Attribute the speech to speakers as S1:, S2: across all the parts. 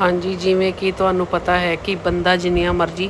S1: ਹਾਂਜੀ, ਜਿਵੇਂ ਕਿ ਤੁਹਾਨੂੰ ਪਤਾ ਹੈ ਕਿ ਬੰਦਾ ਜਿੰਨੀਆਂ ਮਰਜ਼ੀ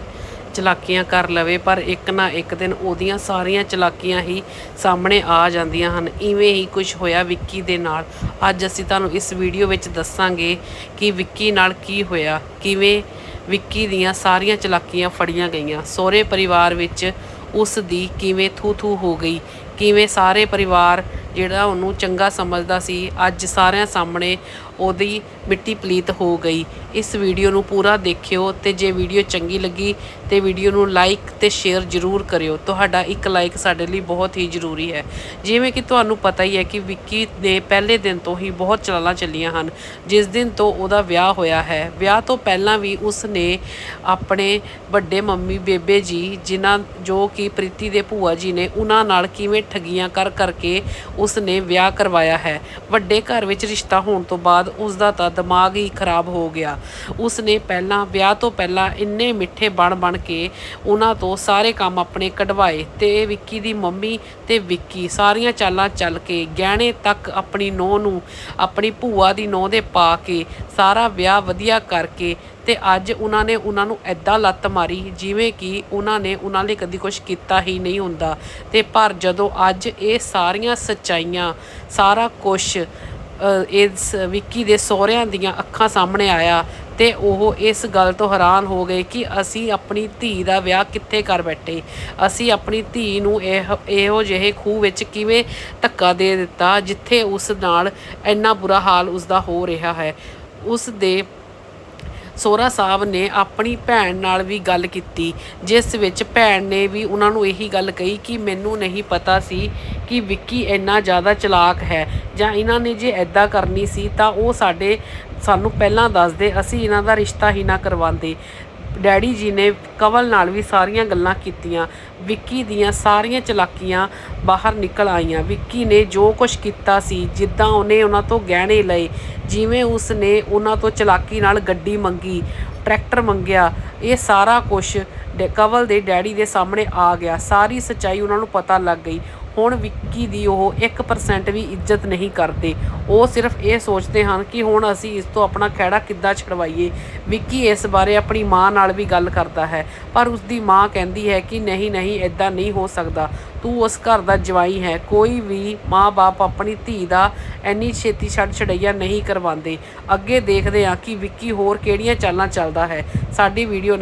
S1: ਚਲਾਕੀਆਂ ਕਰ ਲਵੇ, ਪਰ ਇੱਕ ਨਾ ਇੱਕ ਦਿਨ ਉਹਦੀਆਂ ਸਾਰੀਆਂ ਚਲਾਕੀਆਂ ਹੀ ਸਾਹਮਣੇ ਆ ਜਾਂਦੀਆਂ ਹਨ। ਇਵੇਂ ਹੀ ਕੁਝ ਹੋਇਆ ਵਿੱਕੀ ਦੇ ਨਾਲ। ਅੱਜ ਅਸੀਂ ਤੁਹਾਨੂੰ ਇਸ ਵੀਡੀਓ ਵਿੱਚ ਦੱਸਾਂਗੇ ਕਿ ਵਿੱਕੀ ਨਾਲ ਕੀ ਹੋਇਆ, ਕਿਵੇਂ ਵਿੱਕੀ ਦੀਆਂ ਸਾਰੀਆਂ ਚਲਾਕੀਆਂ ਫੜੀਆਂ ਗਈਆਂ। ਸਹੁਰੇ ਪਰਿਵਾਰ ਵਿੱਚ ਉਸ ਦੀ ਕਿਵੇਂ ਥੂ ਥੂ ਹੋ ਗਈ, ਕਿਵੇਂ ਸਾਰੇ ਪਰਿਵਾਰ ਜਿਹੜਾ ਉਹਨੂੰ ਚੰਗਾ ਸਮਝਦਾ ਸੀ ਅੱਜ ਸਾਰਿਆਂ ਸਾਹਮਣੇ ਉਹਦੀ ਮਿੱਟੀ ਪਲੀਤ ਹੋ ਗਈ। ਇਸ ਵੀਡੀਓ ਨੂੰ ਪੂਰਾ ਦੇਖਿਓ ਤੇ ਜੇ ਵੀਡੀਓ ਚੰਗੀ ਲੱਗੀ ਤੇ ਵੀਡੀਓ ਨੂੰ ਲਾਈਕ ਤੇ ਸ਼ੇਅਰ ਜ਼ਰੂਰ ਕਰਿਓ। ਤੁਹਾਡਾ ਇੱਕ ਲਾਈਕ ਸਾਡੇ ਲਈ ਬਹੁਤ ਹੀ ਜ਼ਰੂਰੀ ਹੈ। ਜਿਵੇਂ ਕਿ ਤੁਹਾਨੂੰ ਪਤਾ ਹੀ ਹੈ ਕਿ ਵਿੱਕੀ ਨੇ ਪਹਿਲੇ ਦਿਨ ਤੋਂ ਹੀ ਬਹੁਤ ਚਲਾਲਾਂ ਚੱਲੀਆਂ ਹਨ। ਜਿਸ ਦਿਨ ਤੋਂ ਉਹਦਾ ਵਿਆਹ ਹੋਇਆ ਹੈ, ਵਿਆਹ ਤੋਂ ਪਹਿਲਾਂ ਵੀ ਉਸ ਨੇ ਆਪਣੇ ਵੱਡੇ ਮੰਮੀ ਬੇਬੇ ਜੀ, ਜਿਨ੍ਹਾਂ ਜੋ ਕਿ ਪ੍ਰੀਤੀ ਦੇ ਭੂਆ ਜੀ ਨੇ, ਉਹਨਾਂ ਨਾਲ ਕਿਵੇਂ ਠੱਗੀਆਂ ਕਰ ਕਰਕੇ ਉਸ ਨੇ ਵਿਆਹ ਕਰਵਾਇਆ ਹੈ। ਵੱਡੇ ਘਰ ਵਿੱਚ ਰਿਸ਼ਤਾ ਹੋਣ ਤੋਂ ਬਾਅਦ ਉਸ ਦਾ ਤਾਂ ਦਿਮਾਗ ਹੀ ਖਰਾਬ ਹੋ ਗਿਆ। ਉਸ ਨੇ ਪਹਿਲਾਂ, ਵਿਆਹ ਤੋਂ ਪਹਿਲਾਂ ਇੰਨੇ ਮਿੱਠੇ ਬਣ ਬਣ ਕੇ ਉਹਨਾਂ ਤੋਂ ਸਾਰੇ ਕੰਮ ਆਪਣੇ ਕਢਵਾਏ ਤੇ ਵਿੱਕੀ ਦੀ ਮੰਮੀ ਤੇ ਵਿੱਕੀ ਸਾਰੀਆਂ ਚਾਲਾਂ ਚੱਲ ਕੇ ਗਹਿਣੇ ਤੱਕ ਆਪਣੀ ਨੂੰਹ ਨੂੰ, ਆਪਣੀ ਭੂਆ ਦੀ ਨੂੰਹ ਦੇ ਪਾ ਕੇ ਸਾਰਾ ਵਿਆਹ ਵਧੀਆ ਕਰਕੇ ਤੇ ਅੱਜ ਉਹਨਾਂ ਨੇ ਉਹਨਾਂ ਨੂੰ ਐਦਾਂ ਲੱਤ ਮਾਰੀ ਜਿਵੇਂ ਕਿ ਉਹਨਾਂ ਨੇ ਉਹਨਾਂ ਲਈ ਕਦੀ ਕੁਝ ਕੀਤਾ ਹੀ ਨਹੀਂ ਹੁੰਦਾ ਤੇ ਪਰ ਜਦੋਂ ਅੱਜ ਇਹ ਸਾਰੀਆਂ ਸੱਚਾਈਆਂ, ਸਾਰਾ ਕੁਝ ਇਸ ਵਿੱਕੀ ਦੇ ਸਹੁਰਿਆਂ ਦੀਆਂ ਅੱਖਾਂ ਸਾਹਮਣੇ ਆਇਆ ਤੇ ਉਹ ਇਸ ਗੱਲ ਤੋਂ ਹੈਰਾਨ ਹੋ ਗਏ ਕਿ ਅਸੀਂ ਆਪਣੀ ਧੀ ਦਾ ਵਿਆਹ ਕਿੱਥੇ ਕਰ ਬੈਠੇ। ਅਸੀਂ ਆਪਣੀ ਧੀ ਨੂੰ ਇਹ ਇਹੋ ਜਿਹੇ ਖੂਹ ਵਿੱਚ ਕਿਵੇਂ ਧੱਕਾ ਦੇ ਦਿੱਤਾ, ਜਿੱਥੇ ਉਸ ਨਾਲ ਇੰਨਾ ਬੁਰਾ ਹਾਲ ਉਸ ਦਾ ਹੋ ਰਿਹਾ ਹੈ। ਉਸ ਦੇ ਸੋਹਰਾ ਸਾਹਿਬ ਨੇ ਆਪਣੀ ਭੈਣ ਨਾਲ ਵੀ ਗੱਲ ਕੀਤੀ, ਜਿਸ ਵਿੱਚ ਭੈਣ ਨੇ ਵੀ ਉਹਨਾਂ ਨੂੰ ਇਹੀ ਗੱਲ ਕਹੀ ਕਿ ਮੈਨੂੰ ਨਹੀਂ ਪਤਾ ਸੀ ਕਿ ਵਿੱਕੀ ਇੰਨਾ ਜ਼ਿਆਦਾ ਚਲਾਕ ਹੈ ਜਾਂ ਇਹਨਾਂ ਨੇ ਜੇ ਐਦਾਂ ਕਰਨੀ ਸੀ ਤਾਂ ਉਹ ਸਾਡੇ ਸਾਨੂੰ ਪਹਿਲਾਂ ਦੱਸਦੇ, ਅਸੀਂ ਇਹਨਾਂ ਦਾ ਰਿਸ਼ਤਾ ਹੀ ਨਾ ਕਰਵਾਉਂਦੇ। ਡੈਡੀ ਜੀ ਨੇ ਕਵਲ ਨਾਲ ਵੀ ਸਾਰੀਆਂ ਗੱਲਾਂ ਕੀਤੀਆਂ, ਵਿੱਕੀ ਦੀਆਂ ਸਾਰੀਆਂ ਚਲਾਕੀਆਂ ਬਾਹਰ ਨਿਕਲ ਆਈਆਂ। ਵਿੱਕੀ ਨੇ ਜੋ ਕੁਝ ਕੀਤਾ ਸੀ, ਜਿੱਦਾਂ ਉਹਨੇ ਉਹਨਾਂ ਤੋਂ ਗਹਿਣੇ ਲਏ, ਜਿਵੇਂ ਉਸ ਨੇ ਉਹਨਾਂ ਤੋਂ ਚਲਾਕੀ ਨਾਲ ਗੱਡੀ ਮੰਗੀ, ਟਰੈਕਟਰ ਮੰਗਿਆ, ਇਹ ਸਾਰਾ ਕੁਝ ਕਵਲ ਦੇ ਡੈਡੀ ਦੇ ਸਾਹਮਣੇ ਆ ਗਿਆ। ਸਾਰੀ ਸੱਚਾਈ ਉਹਨਾਂ ਨੂੰ ਪਤਾ ਲੱਗ ਗਈ। ਹੁਣ ਵਿੱਕੀ ਦੀ ਉਹ 1% ਵੀ ਇੱਜ਼ਤ ਨਹੀਂ ਕਰਦੇ। ਉਹ ਸਿਰਫ ਇਹ ਸੋਚਦੇ ਹਨ ਕਿ ਹੁਣ ਅਸੀਂ ਇਸ ਤੋਂ ਆਪਣਾ ਖਹਿੜਾ ਕਿੱਦਾਂ ਛਡਵਾਈਏ। ਵਿੱਕੀ ਇਸ ਬਾਰੇ ਆਪਣੀ ਮਾਂ ਨਾਲ ਵੀ ਗੱਲ ਕਰਦਾ ਹੈ, ਪਰ ਉਸ ਦੀ ਮਾਂ ਕਹਿੰਦੀ ਹੈ ਕਿ ਨਹੀਂ ਨਹੀਂ ਇਦਾਂ ਨਹੀਂ ਹੋ ਸਕਦਾ। ਤੂੰ ਉਸ ਘਰ ਦਾ ਜਵਾਈ ਹੈ, ਕੋਈ ਵੀ ਮਾਂ-ਬਾਪ ਆਪਣੀ ਧੀ ਦਾ ਇੰਨੀ ਛੇਤੀ ਛੱਡ ਛੜਈਆ ਨਹੀਂ ਕਰਵਾਉਂਦੇ। ਅੱਗੇ ਦੇਖਦੇ ਹਾਂ ਕਿ ਵਿੱਕੀ ਹੋਰ ਕਿਹੜੀਆਂ ਚਾਲਾਂ ਚੱਲਦਾ ਹੈ। ਸਾਡੀ ਵੀਡੀਓ